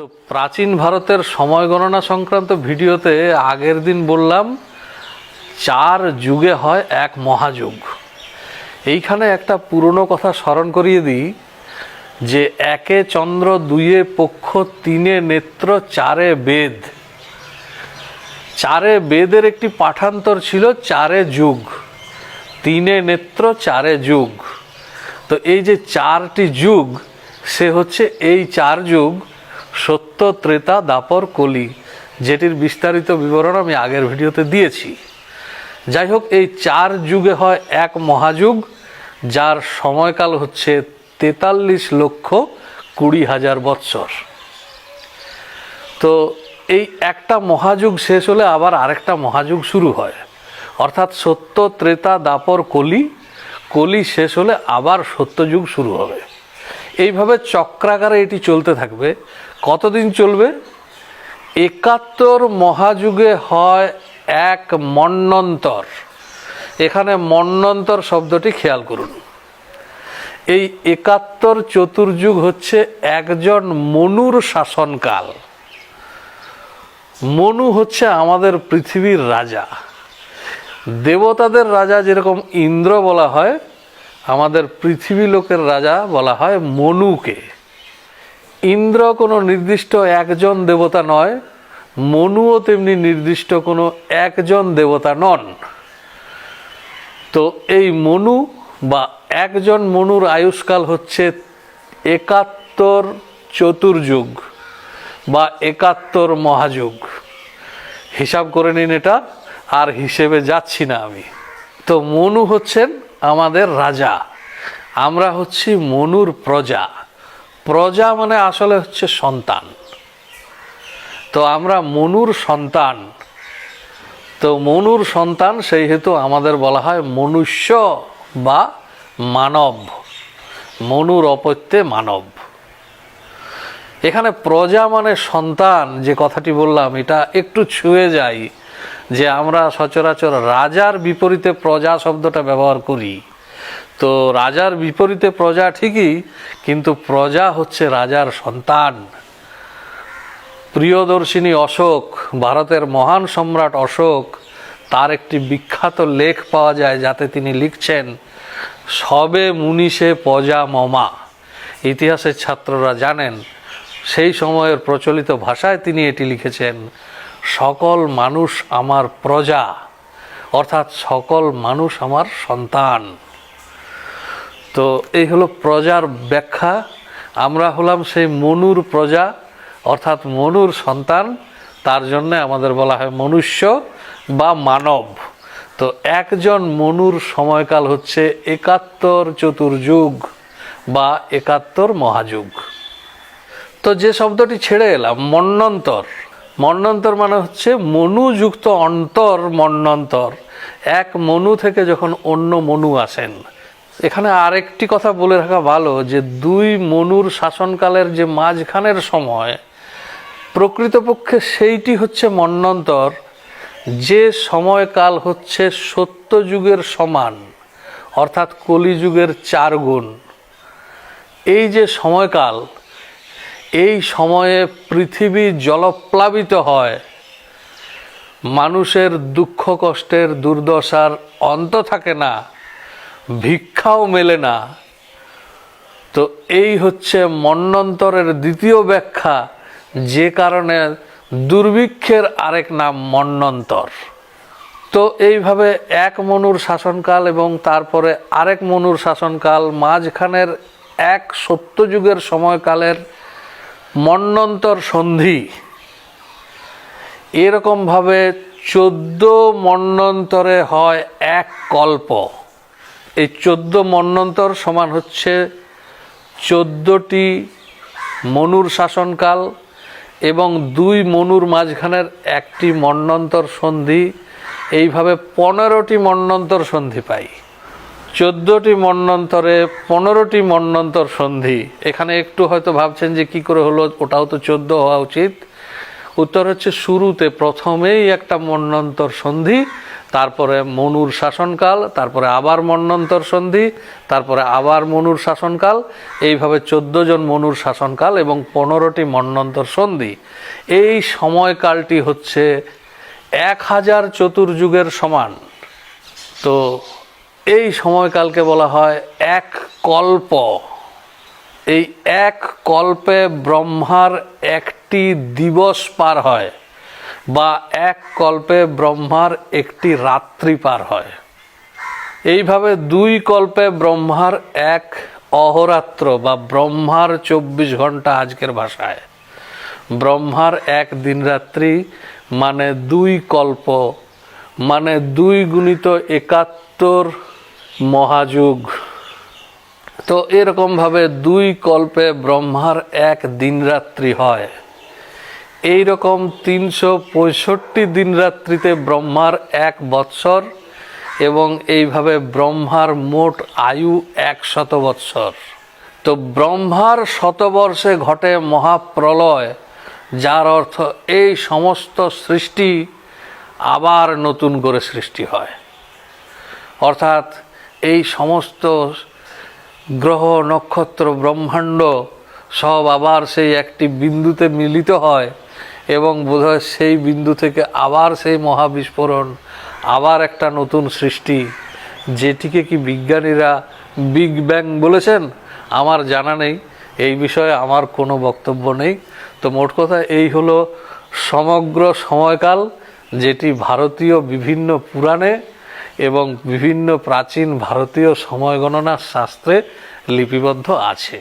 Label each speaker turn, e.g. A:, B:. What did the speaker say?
A: তো প্রাচীন ভারতের সময় গণনা সংক্রান্ত ভিডিওতে আগের দিন বললাম, চার যুগে হয় এক মহাযুগ। এইখানে একটা পুরনো কথা স্মরণ করিয়ে দিই, যে একে চন্দ্র, দুইয়ে পক্ষ, তিনে নেত্র, চারে বেদ। চারে বেদের একটি পাঠান্তর ছিল চারে যুগ। তিনে নেত্র, চারে যুগ। তো এই যে চারটি যুগ, সে হচ্ছে এই চার যুগ সত্য ত্রেতা দাপর কলি, যেটির বিস্তারিত বিবরণ আমি আগের ভিডিওতে দিয়েছি। যাই হোক, এই চার যুগে হয় এক মহাযুগ, যার সময়কাল হচ্ছে তেতাল্লিশ লক্ষ কুড়ি হাজার বৎসর। তো এই একটা মহাযুগ শেষ হলে আবার আরেকটা মহাযুগ শুরু হয়। অর্থাৎ সত্য ত্রেতা দাপর কলি কলি শেষ হলে আবার সত্যযুগ শুরু হবে। এইভাবে চক্রাকারে এটি চলতে থাকবে। কতদিন চলবে? একাত্তর মহাযুগে হয় এক মন্নন্তর। এখানে মন্নন্তর শব্দটি খেয়াল করুন। এই একাত্তর চতুর্যুগ হচ্ছে একজন মনুর শাসনকাল। মনু হচ্ছে আমাদের পৃথিবীর রাজা। দেবতাদের রাজা যেরকম ইন্দ্র বলা হয় আমাদের পৃথিবী লোকের রাজা বলা হয় মনুকে। ইন্দ্র কোনো নির্দিষ্ট একজন দেবতা নয়, মনুও তেমনি নির্দিষ্ট কোনো একজন দেবতা নন। তো এই মনু বা একজন মনুর আয়ুষ্কাল হচ্ছে একাত্তর চতুর্যুগ বা একাত্তর মহাযুগ। হিসাব করে নিন এটা, আর হিসেবে যাচ্ছি না আমি। তো মনু হচ্ছেন আমাদের রাজা। আমরা হচ্ছি মনুর প্রজা। প্রজা মানে আসলে হচ্ছে সন্তান। তো আমরা মনুর সন্তান। তো মনুর সন্তান সেই হেতু আমাদের বলা হয় মনুষ্য বা মানব। মনুর অপত্যে মানব। এখানে প্রজা মানে সন্তান, যে কথাটি বললাম, এটা একটু ছুঁয়ে যায়। যে আমরা সচরাচর রাজার বিপরীতে প্রজা শব্দটা ব্যবহার করি। তো রাজার বিপরীতে প্রজা ঠিকই, কিন্তু প্রজা হচ্ছে রাজার সন্তান। প্রিয়দর্শিনী অশোক, ভারতের মহান সম্রাট অশোক, তার একটি বিখ্যাত লেখ পাওয়া যায় যাতে তিনি লিখছেন, সবে মুনিষে পজা মমা। ইতিহাসের ছাত্ররা জানেন, সেই সময়ের প্রচলিত ভাষায় তিনি এটি লিখেছেন সকল মানুষ আমার প্রজা, অর্থাৎ সকল মানুষ আমার সন্তান। তো এই হলো প্রজার ব্যাখ্যা। আমরা হলাম সেই মনুর প্রজা, অর্থাৎ মনুর সন্তান। তার জন্য আমাদের বলা হয় মনুষ্য বা মানব। তো একজন মনুর সময়কাল হচ্ছে একাত্তর চতুর্যুগ বা একাত্তর মহাযুগ। তো যে শব্দটি ছেড়ে এলাম, মন্নন্তর। মন্নন্তর মানে হচ্ছে মনুযুক্ত অন্তর মন্নন্তর। এক মনু থেকে যখন অন্য মনু আসেন। এখানে আরেকটি কথা বলে রাখা ভালো যে দুই মনুর শাসনকালের যে মাঝখানের সময়, প্রকৃতপক্ষে সেইটি হচ্ছে মন্নন্তর। যে সময়কাল হচ্ছে সত্য যুগের সমান, অর্থাৎ কলিযুগের চার গুণ। এই যে সময়কাল এই সময়ে পৃথিবী জলপ্লাবিত হয়। মানুষের দুঃখ কষ্টের দুর্দশার অন্ত থাকে না, ভিক্ষাও মেলে না। তো এই হচ্ছে মন্নন্তরের দ্বিতীয় ব্যাখ্যা, যে কারণে দুর্ভিক্ষের আরেক নাম মন্নন্তর। তো এইভাবে এক মনুর শাসনকাল এবং তারপরে আরেক মনুর শাসনকাল, মাঝখানের এক সত্যযুগের সময়কালের মন্নন্তর সন্ধি। এরকমভাবে চোদ্দ মন্নন্তরে হয় এক কল্প। এই চোদ্দ মন্নন্তর সমান হচ্ছে চোদ্দটি মনুর শাসনকাল এবং দুই মনুর মাঝখানের একটি মন্নন্তর সন্ধি। এইভাবে পনেরোটি মন্নন্তর সন্ধি পাই। চোদ্দোটি মন্নন্তরে পনেরোটি মন্নন্তর সন্ধি। এখানে একটু হয়তো ভাবছেন যে কি করে হলো, ওটাও তো চোদ্দ হওয়া উচিত। উত্তর হচ্ছে শুরুতে প্রথমেই একটা মন্নন্তর সন্ধি, তারপরে মনুর শাসনকাল, তারপরে আবার মন্বন্তর সন্ধি, তারপরে আবার মনুর শাসনকাল। এইভাবে চোদ্দ জন মনুর শাসনকাল এবং পনেরোটি মন্বন্তর সন্ধি। এই সময়কালটি হচ্ছে এক হাজার চতুর্যুগের সমান। তো এই সময়কালকে বলা হয় এক কল্প। এই এক কল্পে ব্রহ্মার একটি দিবস পার হয় বা এক কল্পে ব্রহ্মার একটি রাত্রি পার হয়। এইভাবে দুই কল্পে ব্রহ্মার এক অহরাত্র বা ব্রহ্মার চব্বিশ ঘণ্টা আজকের ভাষায়। ব্রহ্মার এক দিন রাত্রি মানে দুই কল্প মানে দুই গুণিত একাত্তর মহাযুগ। তো এরকমভাবে দুই কল্পে ব্রহ্মার এক দিনরাত্রি হয়। এই রকম তিনশো পঁয়ষট্টি দিনরাত্রিতে ব্রহ্মার এক বৎসর এবং এইভাবে ব্রহ্মার মোট আয়ু এক শত বৎসর। তো ব্রহ্মার শতবর্ষে ঘটে মহাপ্রলয়, যার অর্থ এই সমস্ত সৃষ্টি আবার নতুন করে সৃষ্টি হয়। অর্থাৎ এই সমস্ত গ্রহ, নক্ষত্র, ব্রহ্মাণ্ড সব আবার সেই একটি বিন্দুতে মিলিত হয় এবং বোধহয় সেই বিন্দু থেকে আবার সেই মহাবিস্ফোরণ, আবার একটা নতুন সৃষ্টি। যেটিকে কি বিজ্ঞানীরা বিগ ব্যাং বলেছেন, আমার জানা নেই। এই বিষয়ে আমার কোনো বক্তব্য নেই। তো মোট কথা এই হলো সমগ্র সময়কাল, যেটি ভারতীয় বিভিন্ন পুরাণে এবং বিভিন্ন প্রাচীন ভারতীয় সময় গণনার শাস্ত্রে লিপিবদ্ধ আছে।